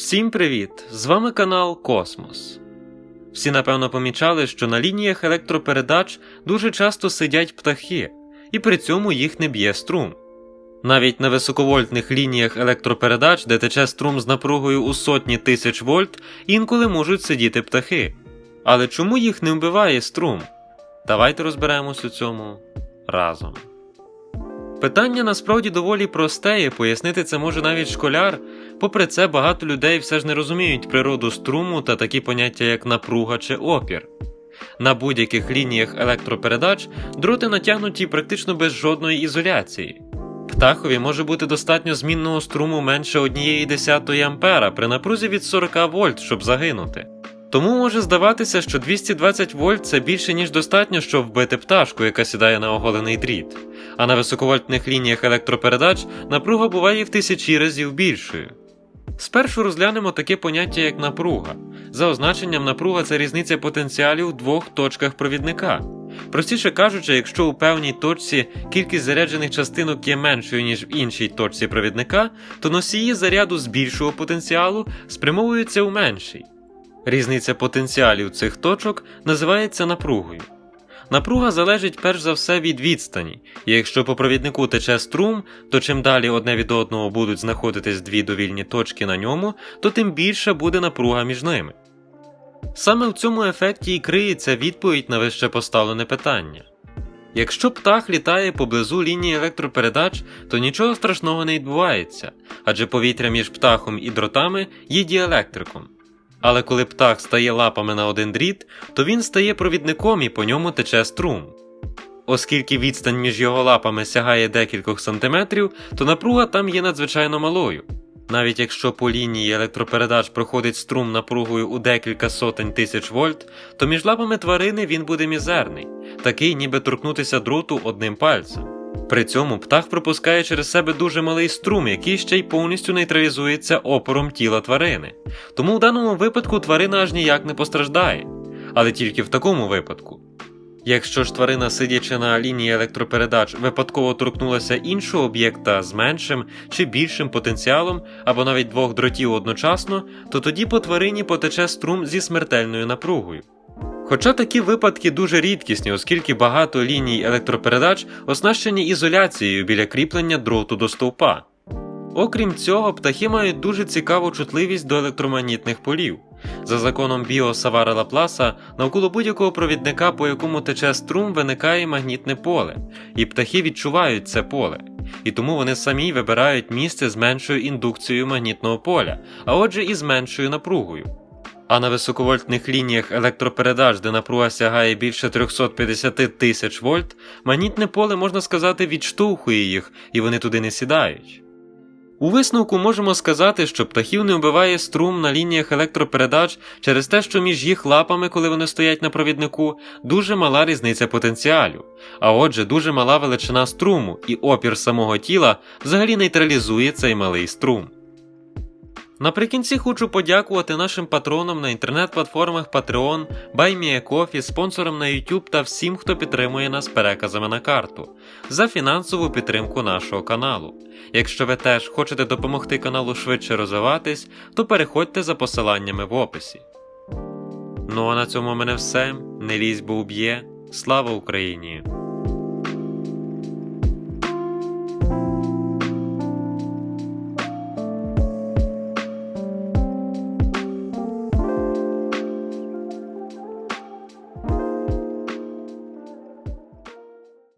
Всім привіт! З вами канал Космос. Всі напевно помічали, що на лініях електропередач дуже часто сидять птахи, і при цьому їх не б'є струм. Навіть на високовольтних лініях електропередач, де тече струм з напругою у сотні тисяч вольт, інколи можуть сидіти птахи. Але чому їх не вбиває струм? Давайте розберемось у цьому разом. Питання насправді доволі просте, і пояснити це може навіть школяр. Попри це, багато людей все ж не розуміють природу струму та такі поняття, як напруга чи опір. На будь-яких лініях електропередач дроти натягнуті практично без жодної ізоляції. Птахові може бути достатньо змінного струму менше 1,1 ампера при напрузі від 40 вольт, щоб загинути. Тому може здаватися, що 220 вольт це більше ніж достатньо, щоб вбити пташку, яка сідає на оголений дріт. А на високовольтних лініях електропередач напруга буває в тисячі разів більшою. Спершу розглянемо таке поняття, як напруга. За означенням, напруга це різниця потенціалів у двох точках провідника. Простіше кажучи, якщо у певній точці кількість заряджених частинок є меншою, ніж в іншій точці провідника, то носії заряду з більшого потенціалу спрямовуються у менший. Різниця потенціалів цих точок називається напругою. Напруга залежить перш за все від відстані, і якщо по провіднику тече струм, то чим далі одне від одного будуть знаходитись дві довільні точки на ньому, то тим більша буде напруга між ними. Саме в цьому ефекті і криється відповідь на вище поставлене питання. Якщо птах літає поблизу лінії електропередач, то нічого страшного не відбувається, адже повітря між птахом і дротами є діелектриком. Але коли птах стає лапами на один дріт, то він стає провідником і по ньому тече струм. Оскільки відстань між його лапами сягає декількох сантиметрів, то напруга там є надзвичайно малою. Навіть якщо по лінії електропередач проходить струм напругою у декілька сотень тисяч вольт, то між лапами тварини він буде мізерний, такий ніби торкнутися дроту одним пальцем. При цьому птах пропускає через себе дуже малий струм, який ще й повністю нейтралізується опором тіла тварини. Тому в даному випадку тварина аж ніяк не постраждає, але тільки в такому випадку. Якщо ж тварина, сидячи на лінії електропередач, випадково торкнулася іншого об'єкта з меншим чи більшим потенціалом або навіть двох дротів одночасно, то тоді по тварині потече струм зі смертельною напругою. Хоча такі випадки дуже рідкісні, оскільки багато ліній електропередач оснащені ізоляцією біля кріплення дроту до стовпа. Окрім цього, птахи мають дуже цікаву чутливість до електромагнітних полів. За законом Біо Савара Лапласа, навколо будь-якого провідника, по якому тече струм, виникає магнітне поле, і птахи відчувають це поле. І тому вони самі вибирають місце з меншою індукцією магнітного поля, а отже і з меншою напругою. А на високовольтних лініях електропередач, де напруга сягає більше 350 тисяч вольт, магнітне поле, можна сказати, відштовхує їх, і вони туди не сідають. У висновку можемо сказати, що птахів не вбиває струм на лініях електропередач через те, що між їх лапами, коли вони стоять на провіднику, дуже мала різниця потенціалів, а отже, дуже мала величина струму, і опір самого тіла взагалі нейтралізує цей малий струм. Наприкінці хочу подякувати нашим патронам на інтернет-платформах Patreon, BuyMeACoffee, спонсорам на YouTube та всім, хто підтримує нас переказами на карту, за фінансову підтримку нашого каналу. Якщо ви теж хочете допомогти каналу швидше розвиватись, то переходьте за посиланнями в описі. Ну а на цьому в мене все. Не лізь, бо уб'є. Слава Україні!